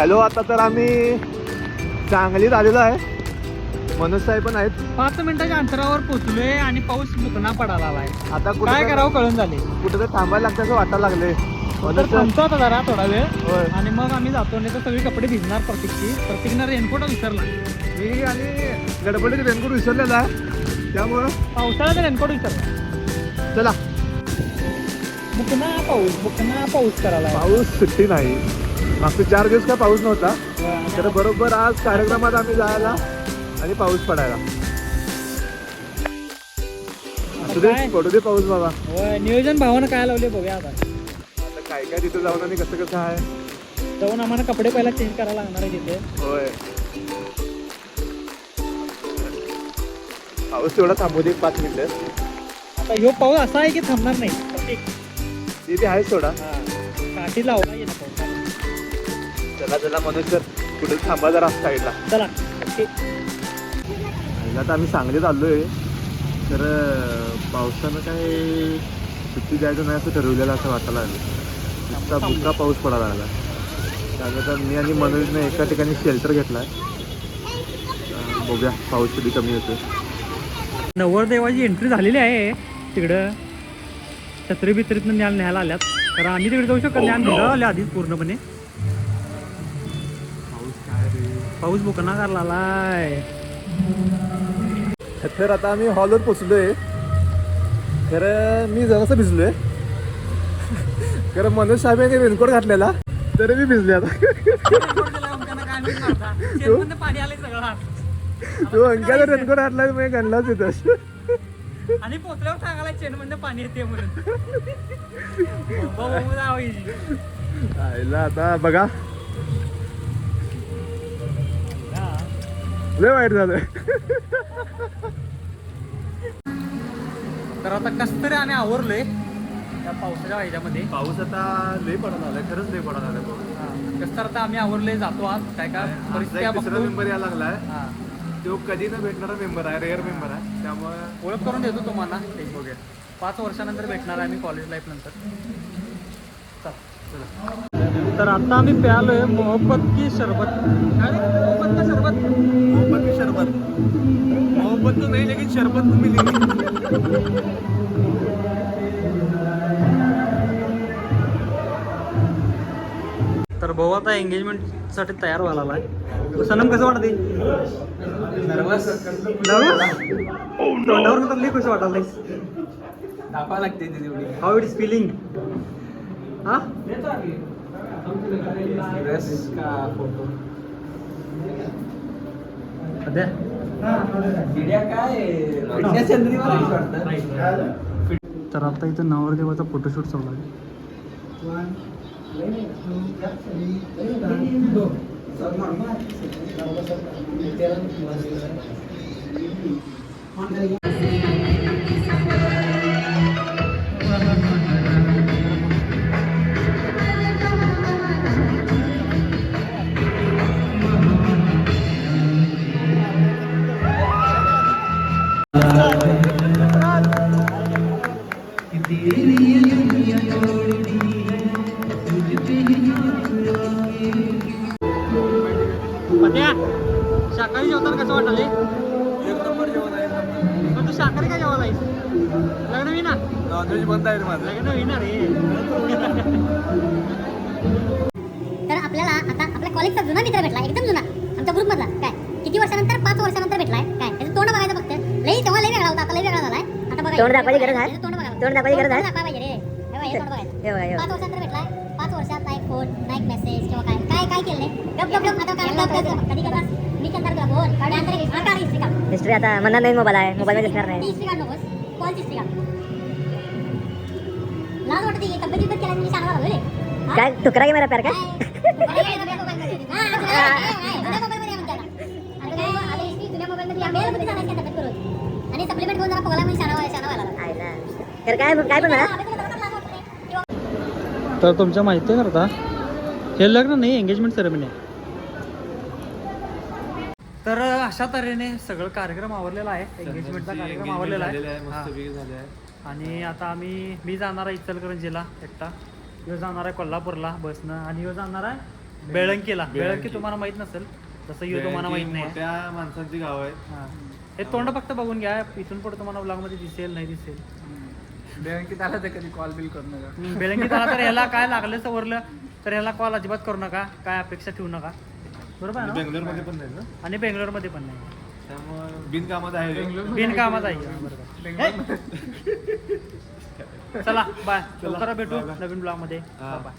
Hello आता तर आम्ही सांगलीत आलेलो आहे. मनोज साहेब पण आहेत. पाच मिनिटाच्या अंतरावर पोहोचलोय आणि पाऊस बुकना पडायला आलाय. आता कुठे काय करावं कळून झाले. कुठे तर थांबायला लागतं असं वाटायला लागले तर मनोज थांबतो आता जरा थोडा वेळ. आणि मग आम्ही जातो नाही तर सगळे कपडे भिजणार प्रत्येकची प्रत्येकीनं रेनकोट विसरला. मी आणि गडबडीत रेनकोट विसरलेला आहे. त्यामुळं पावसाळ्याचा रेनकोट विसरला. चला. बुकना पाऊस बुकना पाऊस करायला पाऊस सुट्टी नाही. मागचे चार दिवस काय पाऊस नव्हता. तर बरोबर आज कार्यक्रमात आम्ही जायला आणि पाऊस पडायला. असू दे पाऊस बाबा. नियोजन भावानं काय लावले बघूया आता. आता काय काय तिथे जाऊन आणि कसं कसं आहे? जाऊन आम्हाला कपडे पहिला चेंज करायला लागणार आहे तिथे. होय. पाऊस तेवढा थांबू दे पाच मिनिटं. आता ह्यो पाऊस असा आहे की थांबणार नाही. तिथे आहे थोडा. काठी लावला चला चला मनोज सर कुठे थांबा जरा साईडला. चला. आता आम्ही सांगलीत आलोय. तर पावसानं काय सुट्टी द्यायचं नाही असं ठरवलेलं असं वाटायला लागलं इतका बुका पाऊस पडायला लागला. त्यानंतर मी आणि मनोजने एका ठिकाणी शेल्टर घेतलाय. अं, बघूया पाऊस कधी कमी होतो नवरदेवाची एंट्री झालेली आहे. तिकडं छत्री बित्रीतनं ज्ञान न्यायला आल्यात. तर आम्ही तिकडे जाऊ शकतो ज्ञान आले आधीच पूर्णपणे. पाऊस बुकना करायला आलाय तर आता आम्ही हॉलवर पोचलोय. खरं मी जरासं भिजलोय. खरं मनोज साहेब यांनी रेनकोट घातलेला तरी मी भिजले आता. पाणी आलंय सगळं तो अंक्याचा रेनकोट घातला मी गणलाच येतं. आणि पोचल्यावर सांगायला चेन मध्ये पाणी येते म्हणून. आईला आता बघा. लय वाईट झालं. तर आता कस तरी आम्ही आवरलोय त्या पावसाच्या ह्याच्यामध्ये. पाऊस आता लय पडायला आलाय खरंच लय पडायला आलाय पाऊस. हा. कसं तर आता आम्ही आवरलोय जातो आज. काय काय परिस्थिती एक आहे बघतो. मेंबर यायला लागलाय. हा. तो कधी न भेटणारा मेंबर आहे रेअर मेंबर आहे. त्यामुळे ओळख करून देतो तुम्हाला. ते बघूया. पाच वर्षानंतर भेटणार आहे आम्ही कॉलेज लाईफ नंतर. चला. तर आता आम्ही प्यालोय मोहब्बत की शरबत. काय रे? मोहब्बत का शरबत? शरबत तो मिली तर भाऊ आता एंगेजमेंटसाठी तयार व्हायला आलाय सनम कसं वाटते नर्वस तोंडावर तर लई कसं वाटायला दाखवा लागते तेवढी. हाऊ इट इज फिलिंग हा? ड्रेस का फोटो सध्या तर आता इथं नवरदेवाचा फोटोशूट चालू आहे. पत्या शाकाहारी जेवताना कसं वाटाले पण तू शाकाहारी काय आहेस लग्न नॉनव्हेज बंद आहे रे माझं. लग्न होईना रे. तर आपल्याला आता आपल्या कॉलेजचा जुना मित्र भेटला एकदम जुना. आमच्या ग्रुपमधला काय? किती वर्षानंतर पाच वर्षानंतर भेटलाय? काय? त्याचं तोंड बघायचं फक्त. लई तेव्हा लई वेगळा होता आता लई वेगळा झालाय. आता बघा तोंड दाखवायची गरज आहे? तोंड बघा तोंड दाखवायची गरज आहे? दाखवा पाहिजे रे. बघा, तोंड बघायचं. बघा, बघा. पाच वर्षानंतर हिस्ट्री आता म्हणणार नाही मोबाईल आहे. मोबाईल मध्ये दिसणार नाही. हा? काय टुकरा की मेरा प्यार काय. तर काय काय पण म्हणा. तर तुमच्या माहिती करता हे लग्न नाही एंगेजमेंट सेरेमनी आहे. तर अशा तऱ्हेने सगळं कार्यक्रम आवरलेला आहे. एंगेजमेंटचा कार्यक्रम आवरलेला आहे. हा. झाले आहे. आणि आता आम्ही मी जाणार आहे इचलकरंजीला एकटा. ह्यो जाणार आहे कोल्हापूरला बसनं. आणि ह्यो जाणार आहे बेळंकीला. बेळंकी. तुम्हाला माहीत नसेल तसं यो तुम्हाला माहीत नाही. मोठ्या माणसांची गाव आहेत. हा. हे तोंड फक्त बघून घ्या. इथून पुढे तुम्हाला ब्लॉगमध्ये दिसेल नाही दिसेल. बँकेत आला तर कधी कॉल बिल करू नका. हम्म, बेळंकीत आला तर ह्याला काय लागलं सवरलं? तर ह्याला कॉल अजिबात करू नका. काय अपेक्षा ठेवू नका. बरोबर आहे ना? बेंगलोरमध्ये पण नाही ना? आणि बेंगलोरमध्ये पण नाही. त्यामुळे बिनकामात आहे. बिनकामात आहे. बरोबर. चला बाय लवकर भेटू Bye, bye. नवीन ब्लॉगमध्ये. हा. बाय